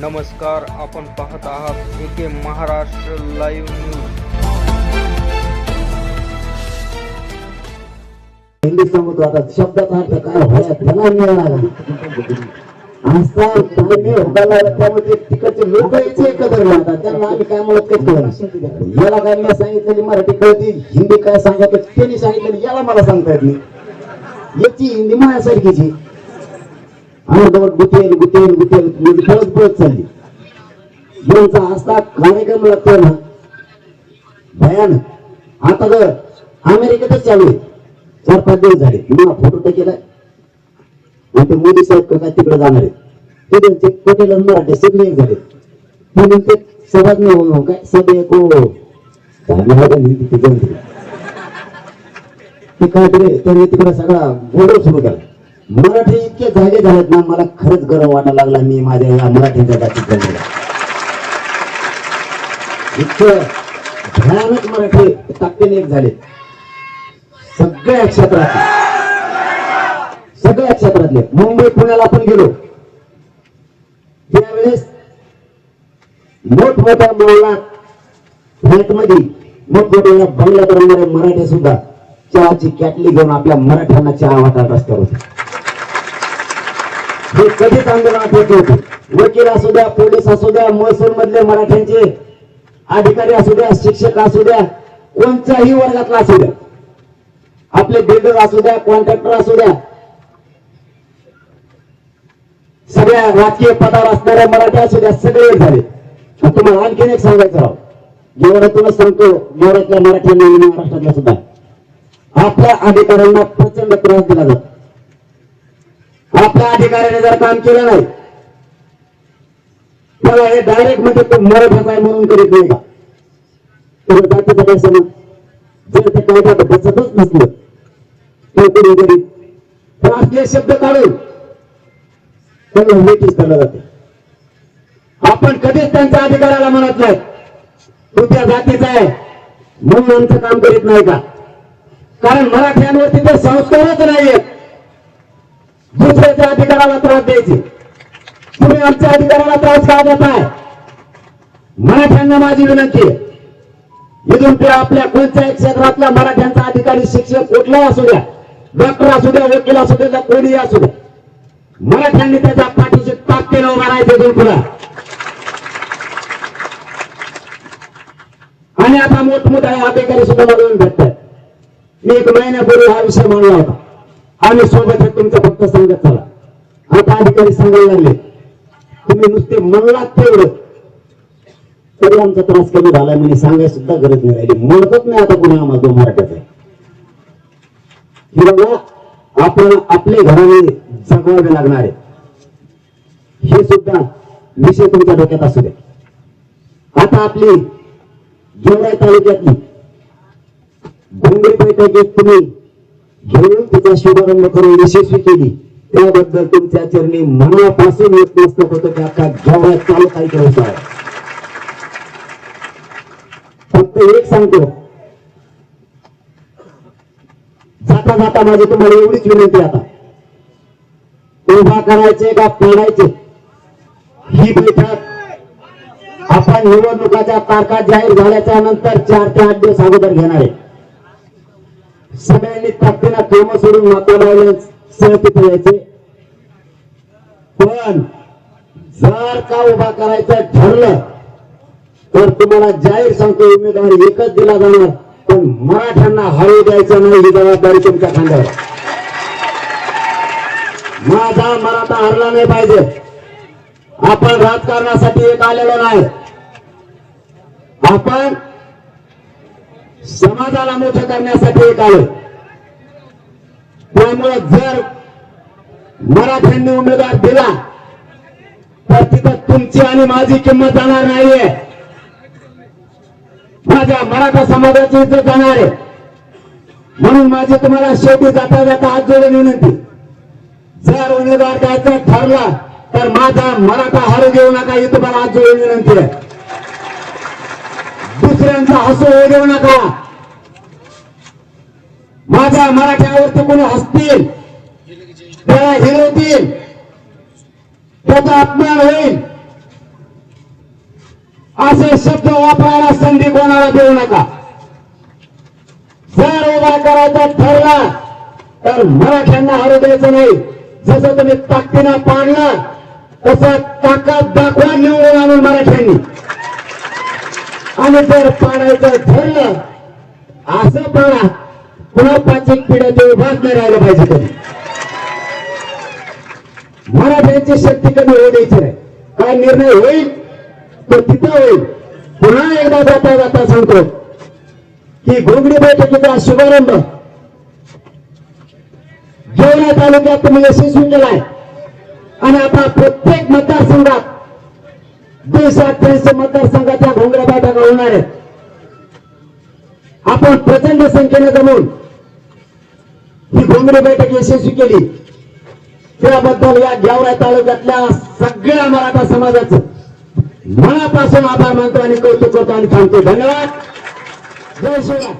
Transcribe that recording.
नमस्कार आपण पाहत आहात एके महाराष्ट्र लाईव्ह न्यूज. हिंदी सांगतो आता शब्दाचा अर्थ काय व्हायला त्याला मिळणार असा तुम्ही होकाला त्यामध्ये तिकडचे लोक यायचे एकत्र आता त्यांना आम्ही काय म्हणत काय कळलं याला काय मी सांगितलेली मराठी कळती हिंदी काय सांगितलं त्यांनी सांगितलेली याला मला सांगता येत नाही. याची हिंदी माझ्यासारखीची आम्ही गुतेल गुतेल गुतेल म्हणजे पळत पळत चालली. यांचा असता कार्यक्रम लागतो ना भयान. आता तर अमेरिकेतच चालू आहे. चार पाच दिवस झाले. मी फोटो तर केलाय. आणि ते मोदी साहेब काय तिकडे जाणार आहे ते त्यांचे पटेल मराठे सगळे एक झाले. ते म्हणते समाज नाही होऊन हो काय? सभे को हो. झाले ते काय त्यांनी तिकडे सगळा गोडव सुरू केला. मराठी इतके जागे झालेत ना मला खरंच गरम वाटायला लागला. मी माझ्या या मराठी जातीत जन्मला इतकं भयानक मराठी ताकदीने एक झाले सगळ्या क्षेत्रात सगळ्या क्षेत्रातले. मुंबई पुण्याला आपण गेलो. त्यावेळेस मोठमोठ्या मॉलात फ्लॅटमध्ये मोठमोठ्या बंगल्यात राहणाऱ्या मराठे सुद्धा चहाची कॅटली घेऊन आपल्या मराठ्यांना चहा वाटत रस्त्यावर होते हे कधीच आंदोलनात होत होते वकील असू द्या पोलीस असू द्या महसूल मधले मराठ्यांचे अधिकारी असू द्या शिक्षक असू द्या कोणत्याही वर्गातला असू द्या. आपले बिल्डर असू द्या कॉन्ट्रॅक्टर असू द्या. सगळ्या राजकीय पदावर असणाऱ्या मराठी असू द्या सगळे झाले. तुम्हाला आणखीन एक सांगायचं राव. गेवरातूनच सांगतो गेवरातल्या मराठ्यांना महाराष्ट्रातल्या सुद्धा. आपल्या अधिकाऱ्यांना प्रचंड त्रास दिला जातो. आपल्या अधिकाऱ्याने जर काम केलं नाही त्याला हे डायरेक्ट म्हणजे तो मराठाचा आहे म्हणून करीत नाही का? तर जातीचा काही समज जर ते कायद्यात बसतच नसलं तो कोणी करीत पण आपले शब्द काढून त्यांना नोटीस केलं जाते. आपण कधीच त्यांच्या अधिकाऱ्याला म्हणत नाही तू त्या जातीचा आहे म्हणून आमचं काम करीत नाही का? कारण मराठ्यांवरती तर संस्कारच नाहीयेत. दुसऱ्याच्या अधिकाराला त्रास द्यायचे. तुम्ही आमच्या अधिकाराला त्रास का देताय मराठ्यांना माझी विनंती आहे. इथून ते आपल्या कोणत्याही क्षेत्रातल्या मराठ्यांचा अधिकारी शिक्षक कुठलाही असू द्या डॉक्टर असू द्या वकील असू द्या कोणीही असू द्या. मराठ्यांनी त्याच्या पाठीशी ताकदीनं उभा राहायचं इथून पुन्हा आणि आता मोठमोठ्या अधिकारी सुद्धा मला येऊन भेटतात. मी एक महिन्यापूर्वी हा विषय मांडला होता. आम्ही सोबत आहे तुमचं फक्त सांगत चला. आता अधिकारी सांगायला लागले. तुम्ही नुसते म्हणलात तेवढं. तरी आमचा त्रास कमी झाला म्हणजे सांगायला सुद्धा गरज नाही राहिली. म्हणतच नाही आता कुणी आम्हाला तो मराठ्याचा आहे. की बाबा आपण आपले घराने जगवावे लागणार आहे. हे सुद्धा विषय तुमच्या डोक्यात असू दे. आता आपली गेवराई तालुक्यातली घोंगडी बैठकीत तुम्ही घेऊन तिचा शुभारंभ करून यशस्वी केली. त्याबद्दल तुमच्या चरणी मनापासून एक पुस्तक होतं की आता गेवराई चालू इथे होता आहे? फक्त एक सांगतो. जाता जाता माझी तुम्हाला एवढीच विनंती आता. उभा करायचे का पडायचे? ही बैठक आपण निवडणुकाच्या तारखा जाहीर झाल्याच्यानंतर चार ते आठ दिवस अगोदर घेणार आहे. सगळ्यांनी ताकदीला काम सोडून माता लावले सह तिथे यायचे पण जर का उभा करायचं ठरलं तर तुम्हाला जाहीर सांगतो उमेदवार एकच दिला जाणार पण मराठ्यांना हळू द्यायचं नाही ही जबाबदारी तुमच्या खांद्यावर. माझा मराठा हरला नाही पाहिजे. आपण राजकारणासाठी एक आलेलो नाही. आपण समाजाला मोठं करण्यासाठी एक आलं. त्यामुळे जर मराठ्यांनी उमेदवार दिला तर तिथं तुमची आणि माझी किंमत जाणार नाहीये. माझ्या मराठा समाजाची इज्जत जाणार आहे. म्हणून माझी तुम्हाला शेवटी जाता जाता हात जोडून विनंती. जर उमेदवार द्यायचा ठरला तर माझा मराठा हरू घेऊ नका ही तुम्हाला हात जोडून विनंती आहे. दुसऱ्यांचा हसू होऊ देऊ नका. माझ्या मराठ्यावरती कोणी हसतील? त्याला हिरवतील. त्याचा अपमान होईल. असे शब्द वापरायला संधी कोणाला देऊ नका. जर उभा करायचा ठरला तर मराठ्यांना हरू द्यायचं नाही. जसं तुम्ही ताकदीनं पाडलं तसं ताकद दाखवा निवडून आणून मराठ्यांनी. आणि जर पाडायचं ठरलं असं पाडा. पुन्हा पाच एक पिढ्या ते उभाच नाही राहिलं पाहिजे कधी. मराठ्यांची शक्ती कमी होऊ द्यायची नाही. काय निर्णय होईल? तो तिथं होईल. पुन्हा एकदा जाता जाता सांगतो की घोंगडी बैठकीचा शुभारंभ. जेवढ्या तालुक्यात तुम्ही यशस्वी केलाय आणि आता प्रत्येक मतदारसंघात दोनशे मतदारसंघ प्रचंड संख्येने जमून ही घोंगडी बैठक यशस्वी केली. त्याबद्दल या गेवरा तालुक्यातल्या सगळ्या मराठा समाजाचं मनापासून आभार मानतो आणि कौतुक करतो आणि थांबतो धन्यवाद. जय शिवराय.